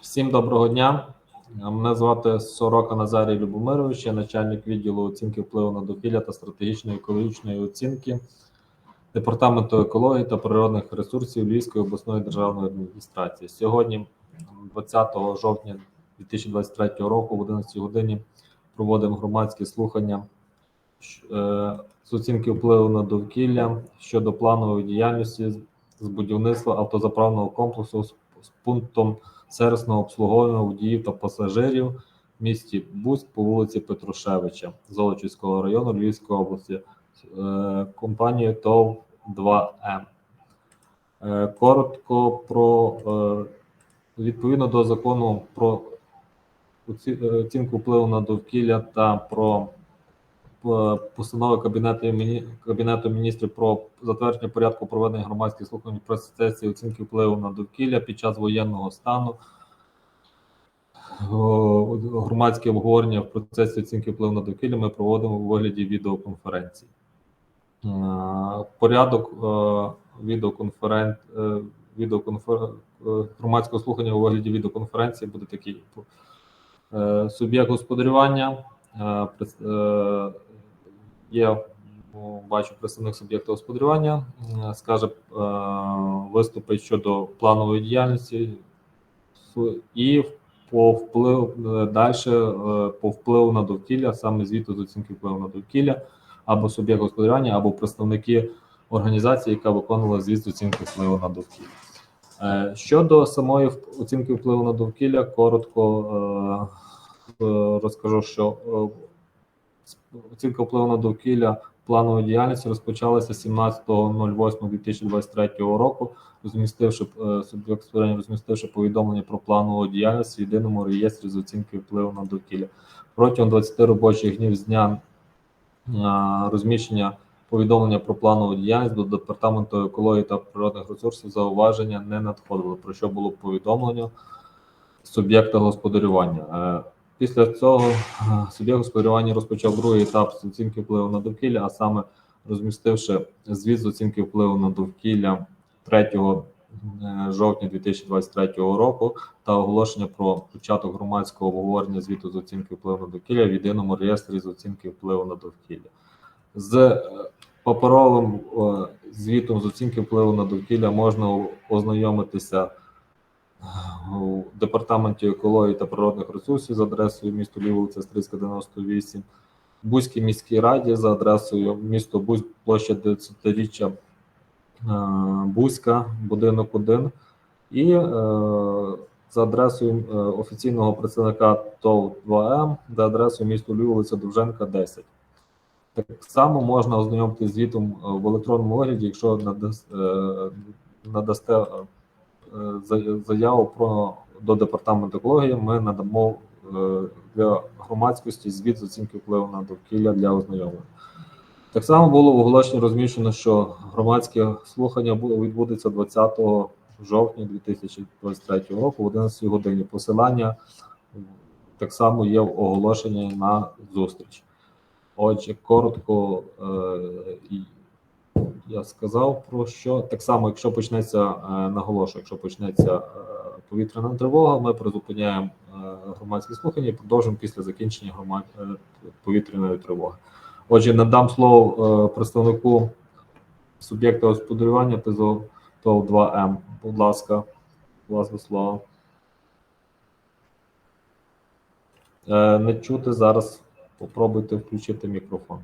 Всім доброго дня. Мене звати Сорока Назарій Любомирович, я начальник відділу оцінки впливу на довкілля та стратегічної екологічної оцінки Департаменту екології та природних ресурсів Львівської обласної державної адміністрації. Сьогодні, 20 жовтня 2023 року, в 11 годині проводимо громадські слухання е, з оцінки впливу на довкілля щодо планової діяльності з- з будівництва автозаправного комплексу з, пунктом сервісного обслуговування водіїв та пасажирів в місті Буськ по вулиці Петрушевича Золочівського району Львівської області е, компанією ТОВ 2М. Е, Коротко про е, відповідно до закону про оцінку впливу на довкілля та про постанови Кабінету, Кабінету міністрів про затвердження порядку проведення громадських слухань в процесі оцінки впливу на довкілля під час воєнного стану. Громадське обговорення в процесі оцінки впливу на довкілля ми проводимо у вигляді відеоконференції. Е, Порядок е, відеоконферен... е, відеоконфер... громадського слухання у вигляді відеоконференції буде такий. Суб'єкт господарювання е, е, є, ну, бачу, представник суб'єкта господарювання, е, скаже, е, виступить щодо планової діяльності і по вплив далі по впливу на довкілля, саме звіту з оцінки впливу на довкілля, або суб'єкт господарювання, або представники організації, яка виконувала звіт з оцінки впливу на довкілля. Е, Щодо самої оцінки впливу на довкілля, коротко е, е, розкажу, що е, оцінка впливу на довкілля планової діяльності розпочалася 17.08.2023 року, розмістивши е, суб'єкт створення, розмістивши повідомлення про планову діяльність в єдиному реєстрі з оцінки впливу на довкілля. Протягом 20 робочих днів з дня е, розміщення повідомлення про планову діяльність до департаменту екології та природних ресурсів зауваження не надходило, про що було повідомлено суб'єкта господарювання. Після цього е, суб'єкт господарювання розпочав другий етап з оцінки впливу на довкілля, а саме розмістивши звіт з оцінки впливу на довкілля 3 е, жовтня 2023 року та оголошення про початок громадського обговорення звіту з оцінки впливу на довкілля в єдиному реєстрі з оцінки впливу на довкілля. З е, паперовим звітом з оцінки впливу на довкілля можна ознайомитися у департаменті екології та природних ресурсів за адресою місто Львів, вулиця Стрийська, 98, Бузькій міській раді за адресою місто Бузь, площа 900-річчя е, Бузька, будинок 1, і е, за адресою е, офіційного представника ТОВ 2М за адресою місто Львів, вулиця Довженка, 10. Так само можна ознайомитися звітом е, в електронному вигляді, якщо надас- е, надасте е, заяву про до департаменту екології. Ми надамо е, для громадськості звіт з оцінки впливу на довкілля для ознайомлення. Так само було в оголошенні розміщено, що громадське слухання відбудеться 20 жовтня 2023 року в 11 годині. Посилання так само є в оголошенні на зустріч. Отже, коротко е, я сказав про що. Так само, якщо почнеться, е, наголошую, якщо почнеться е, повітряна тривога, ми призупиняємо е, громадські слухання і продовжимо після закінчення громад... повітряної тривоги. Отже, надам слово представнику суб'єкта господарювання ТОВ 2М. Будь ласка, власне слово. Е, Не чути зараз. Попробуйте включити мікрофон.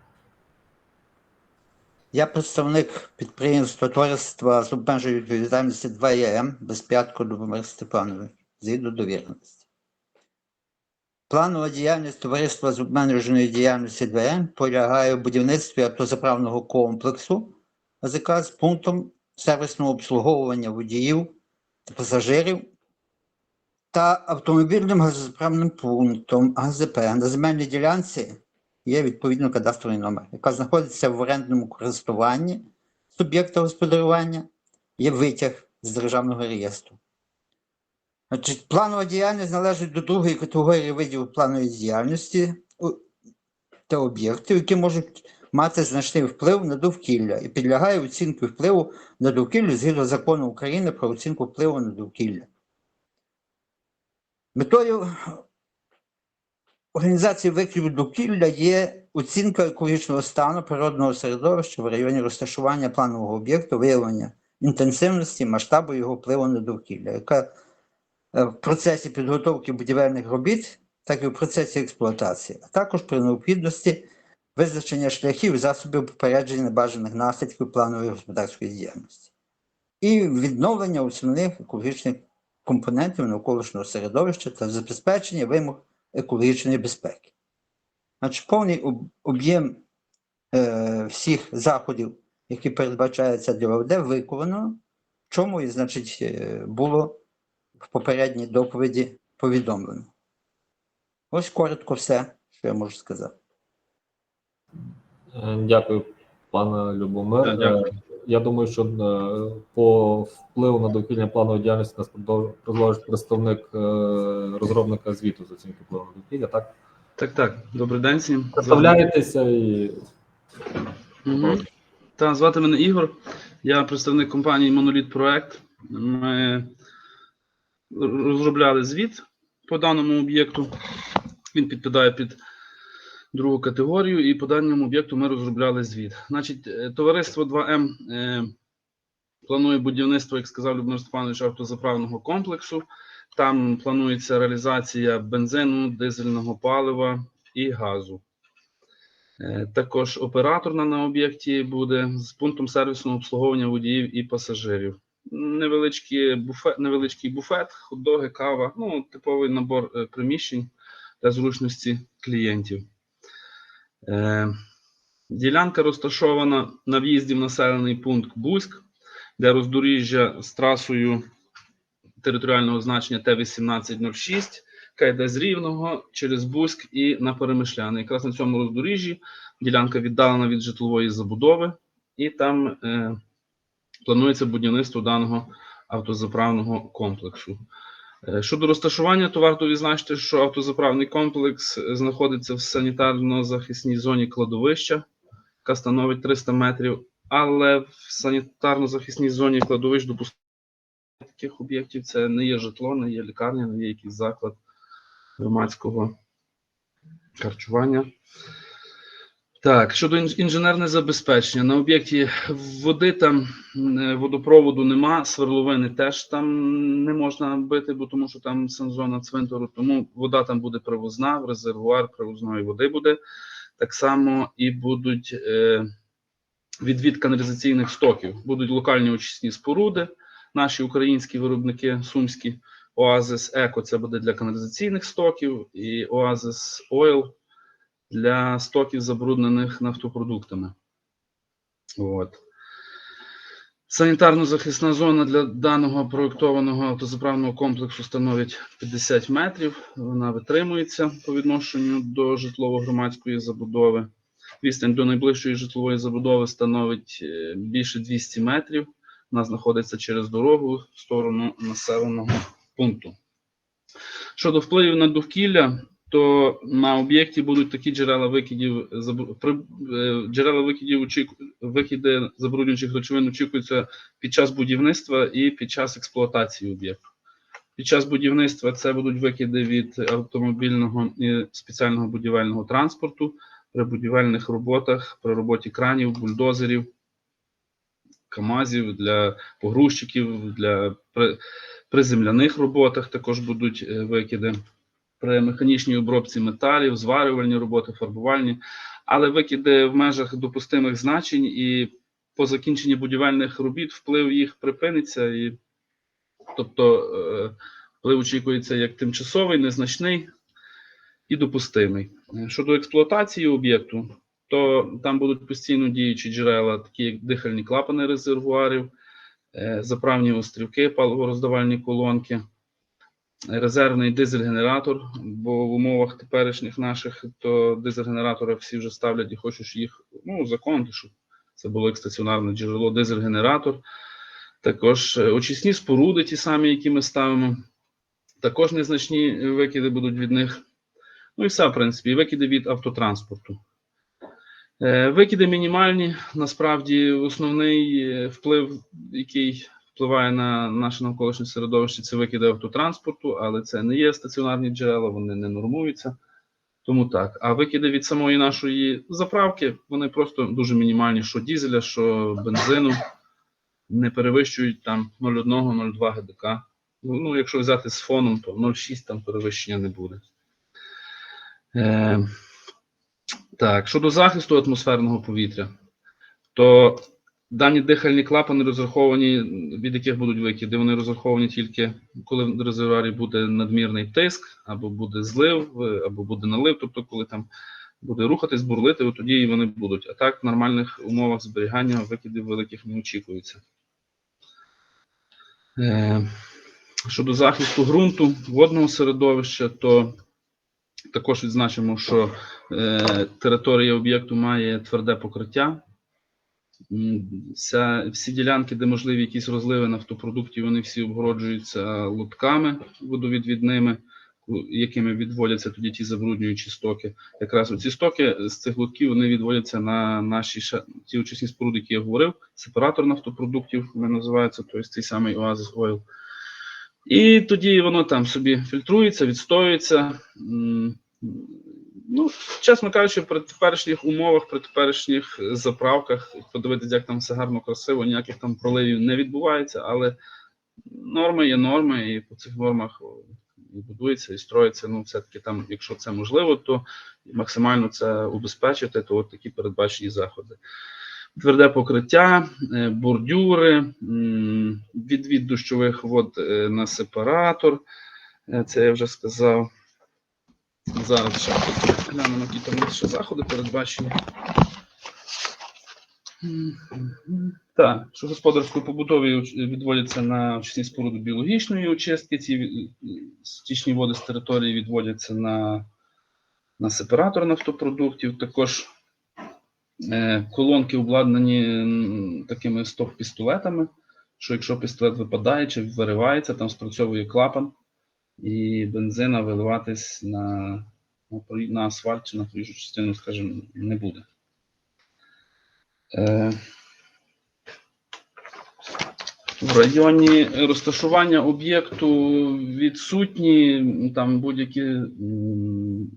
Я представник підприємства товариства з обмеженою відповідальності 2ЄМ Безп'ятко Любомир Степанович, згідно довіреності. Планова діяльність товариства з обмеженою діяльності 2М полягає в будівництві автозаправного комплексу АЗК з пунктом сервісного обслуговування водіїв та пасажирів та автомобільним газозаправним пунктом ГЗП на земельній ділянці є відповідно кадастровий номер, яка знаходиться в орендному користуванні суб'єкта господарювання, є витяг з державного реєстру. Значить, планова діяльність належить до другої категорії видів планової діяльності та об'єктів, які можуть мати значний вплив на довкілля і підлягає оцінці впливу на довкілля згідно закону України про оцінку впливу на довкілля. Метою організації викидів довкілля є оцінка екологічного стану природного середовища в районі розташування планового об'єкту, виявлення інтенсивності, масштабу його впливу на довкілля, яка е, в процесі підготовки будівельних робіт, так і в процесі експлуатації, а також при необхідності визначення шляхів і засобів попередження небажаних наслідків планової господарської діяльності і відновлення основних екологічних компонентів навколишнього середовища та забезпечення вимог екологічної безпеки. Значить, повний об'єм е, всіх заходів, які передбачаються для ОВД, виконано, в чому і, значить, е, було в попередній доповіді повідомлено. Ось коротко все, що я можу сказати. Е, Дякую, пане Любомир. Дякую. Я думаю, що е, по впливу на довкільня планової діяльності нас продовжить представник е, розробника звіту з оцінки впливу на довкілля. Так, Так, так. Добрий день всім. представляєтеся і Угу. Та, звати мене Ігор. Я представник компанії Моноліт Проект. Ми розробляли звіт по даному об'єкту. Він підпадає під другу категорію, і по даному об'єкту ми розробляли звіт. Значить, е, товариство 2М е, планує будівництво, як сказав Любомир Степанович, автозаправного комплексу. Там планується реалізація бензину, дизельного палива і газу. Е, Також операторна на об'єкті буде з пунктом сервісного обслуговування водіїв і пасажирів. Невеличкий буфет, невеличкий буфет, хот-доги, кава, ну, типовий набор е, приміщень для зручності клієнтів. Е, Ділянка розташована на в'їзді в населений пункт Бузьк, де роздоріжжя з трасою територіального значення Т-1806, яка з Рівного через Бузьк і на Перемишляни. Якраз на цьому роздоріжжі ділянка віддалена від житлової забудови, і там е, планується будівництво даного автозаправного комплексу. Е, Щодо розташування, то варто відзначити, що автозаправний комплекс е, знаходиться в санітарно-захисній зоні кладовища, яка становить 300 метрів, але в санітарно-захисній зоні кладовищ допустити таких об'єктів це не є житло, не є лікарня, не є якийсь заклад громадського харчування. Так, щодо інженерне забезпечення. На об'єкті води там е, водопроводу нема, сверловини теж там не можна бити, бо тому що там санзона цвинтару, тому вода там буде привозна, в резервуар привозної води буде. Так само і будуть е, відвід каналізаційних стоків. Будуть локальні очисні споруди, наші українські виробники сумські. Оазис Еко це буде для каналізаційних стоків, і Оазис Ойл для стоків, забруднених нафтопродуктами. От. Санітарно-захисна зона для даного проєктованого автозаправного комплексу становить 50 метрів. Вона витримується по відношенню до житлово-громадської забудови. Відстань до найближчої житлової забудови становить е, більше 200 метрів. Вона знаходиться через дорогу в сторону населеного пункту. Щодо впливів на довкілля, то на об'єкті будуть такі джерела викидів, е, джерела викидів, викиди забруднюючих речовин очікуються під час будівництва і під час експлуатації об'єкту. Під час будівництва це будуть викиди від автомобільного і спеціального будівельного транспорту при будівельних роботах, при роботі кранів, бульдозерів, КАМАЗів для погрузчиків, для при, при земляних роботах також будуть е, викиди при механічній обробці металів, зварювальні роботи, фарбувальні, але викиди в межах допустимих значень і по закінченні будівельних робіт вплив їх припиниться, і тобто е, вплив очікується як тимчасовий, незначний і допустимий. Щодо експлуатації об'єкту, то там будуть постійно діючі джерела, такі як дихальні клапани резервуарів, е, заправні острівки, паливороздавальні колонки резервний дизель-генератор, бо в умовах теперішніх наших то дизель-генератори всі вже ставлять і хочуть їх ну, законити, щоб це було як стаціонарне джерело, дизель-генератор. Також е, очисні споруди, ті самі, які ми ставимо. Також незначні викиди будуть від них. Ну і все, в принципі, викиди від автотранспорту. Е, Викиди мінімальні. Насправді, основний е, вплив, який впливає на наше навколишнє середовище, це викиди автотранспорту, але це не є стаціонарні джерела, вони не нормуються. Тому так. А викиди від самої нашої заправки, вони просто дуже мінімальні, що дізеля, що бензину, не перевищують там 0,1-0,2 ГДК. Ну, якщо взяти з фоном, то 0,6 там перевищення не буде. Е, так, щодо захисту атмосферного повітря, то дані дихальні клапани розраховані, від яких будуть викиди, вони розраховані тільки коли в резервуарі буде надмірний тиск, або буде злив, або буде налив, тобто коли там буде рухатись, бурлити, от тоді вони будуть. А так в нормальних умовах зберігання викидів великих не очікується. Е, щодо захисту ґрунту, водного середовища, то також відзначимо, що е, територія об'єкту має тверде покриття. Вся, всі ділянки, де можливі якісь розливи нафтопродуктів, вони всі обгороджуються лотками водовідвідними, якими відводяться тоді ті забруднюючі стоки. Якраз ці стоки з цих лотків вони відводяться на наші ті очисні споруди, які я говорив, сепаратор нафтопродуктів вони називаються, тобто цей самий Oasis Oil. І тоді воно там собі фільтрується, відстоюється. Ну, чесно кажучи, при теперішніх умовах, при теперішніх е, заправках, подивитися, як там все гарно, красиво, ніяких там проливів не відбувається, але норми є норми, і по цих нормах і будується, і строїться. Ну, все-таки там, якщо це можливо, то максимально це убезпечити, то от такі передбачені заходи. Тверде покриття, е, бордюри, відвід дощових вод е, на сепаратор. Це я вже сказав. Зараз ще глянемо, які там ще заходи передбачені. Так, що господарської побутові відводяться на очисні споруди біологічної очистки, ці стічні води з території відводяться на, на сепаратор нафтопродуктів. Також е, колонки обладнані такими стоп-пістолетами, що якщо пістолет випадає чи виривається, там спрацьовує клапан і бензина виливатись на, на, асфальт чи на проїжджу частину, скажімо, не буде. Е, в районі розташування об'єкту відсутні там будь-які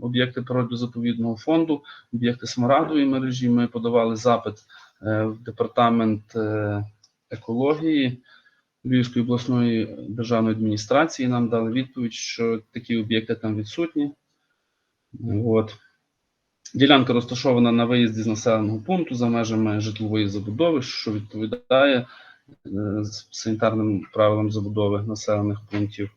об'єкти природозаповідного фонду, об'єкти смарадової мережі. Ми подавали запит е, в департамент е, екології Львівської обласної державної адміністрації. Нам дали відповідь, що такі об'єкти там відсутні. От. Ділянка розташована на виїзді з населеного пункту за межами житлової забудови, що відповідає е, санітарним правилам забудови населених пунктів.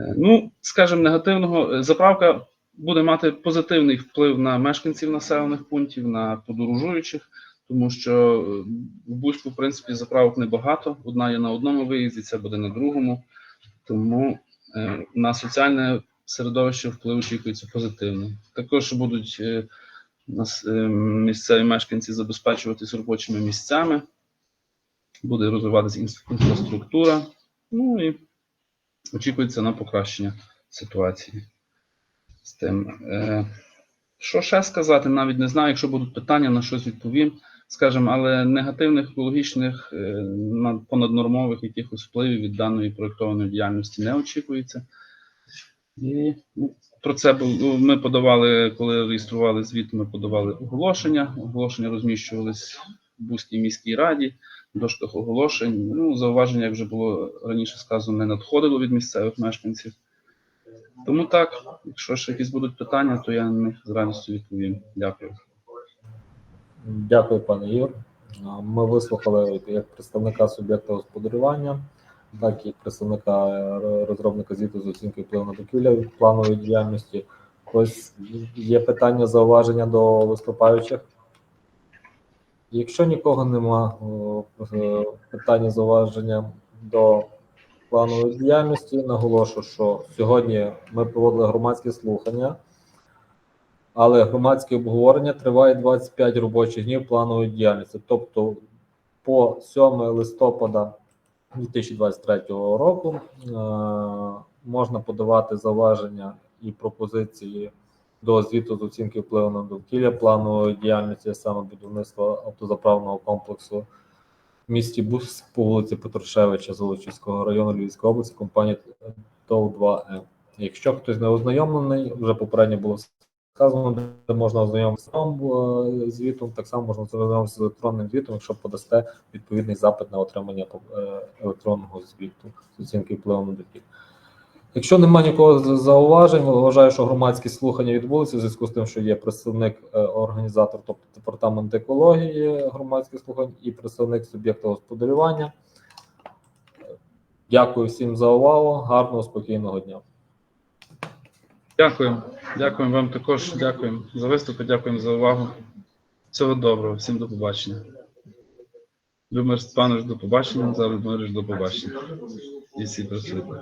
Е, Ну, скажімо, негативного е, заправка буде мати позитивний вплив на мешканців населених пунктів, на подорожуючих, тому що е, в Бузьку, в принципі, заправок небагато. Одна є на одному виїзді, це буде на другому. Тому е, на соціальне середовище вплив очікується позитивний. Також будуть е, нас місцеві мешканці забезпечуватись робочими місцями, буде розвиватися інфраструктура. Ну і очікується на покращення ситуації з тим. Що ще сказати, навіть не знаю. Якщо будуть питання, на щось відповім. Скажемо, але негативних екологічних е, понаднормових якихось впливів від даної проєктованої діяльності не очікується. І ну, про це ну, ми подавали, коли реєстрували звіт, ми подавали оголошення. Оголошення розміщувались в Бузькій міській раді, в дошках оголошень. Ну, зауваження, як вже було раніше сказано, не надходило від місцевих мешканців. Тому так, якщо ще якісь будуть питання, то я на них з радістю відповім. Дякую. Дякую, пане. А, Ми вислухали як представника суб'єкта господарювання, так і представника е, розробника звіту з оцінки впливу на довкілля планової діяльності. Ось є питання, зауваження до виступаючих. Якщо нікого нема е, питання, зауваження до планової діяльності, наголошу, що сьогодні ми проводили громадські слухання. Але громадське обговорення триває 25 робочих днів планової діяльності. Тобто по 7 листопада 2023 року е, можна подавати зауваження і пропозиції до звіту з оцінки впливу на довкілля планової діяльності, саме будівництва автозаправного комплексу в місті Бус по вулиці Петрушевича Золочівського району Львівської області компанія ТОВ-2М. Якщо хтось не ознайомлений, вже попередньо було сказано, де можна ознайомитися з е, звітом, так само можна ознайомитися з електронним звітом, якщо подасте відповідний запит на отримання е, електронного звіту з оцінки впливу на довкілля. Якщо немає нікого зауважень, вважаю, що громадські слухання відбулися в зв'язку з тим, що є представник е, організатор, тобто департамент екології громадських слухань і представник суб'єкта господарювання. Дякую всім за увагу. Гарного спокійного дня. Дякуємо. Дякуємо вам також. Дякуємо за виступи, дякуємо за увагу. Всього доброго, всім до побачення. Любомир Степанович, до побачення. Зараз Любомирович, до побачення. І всі присутні.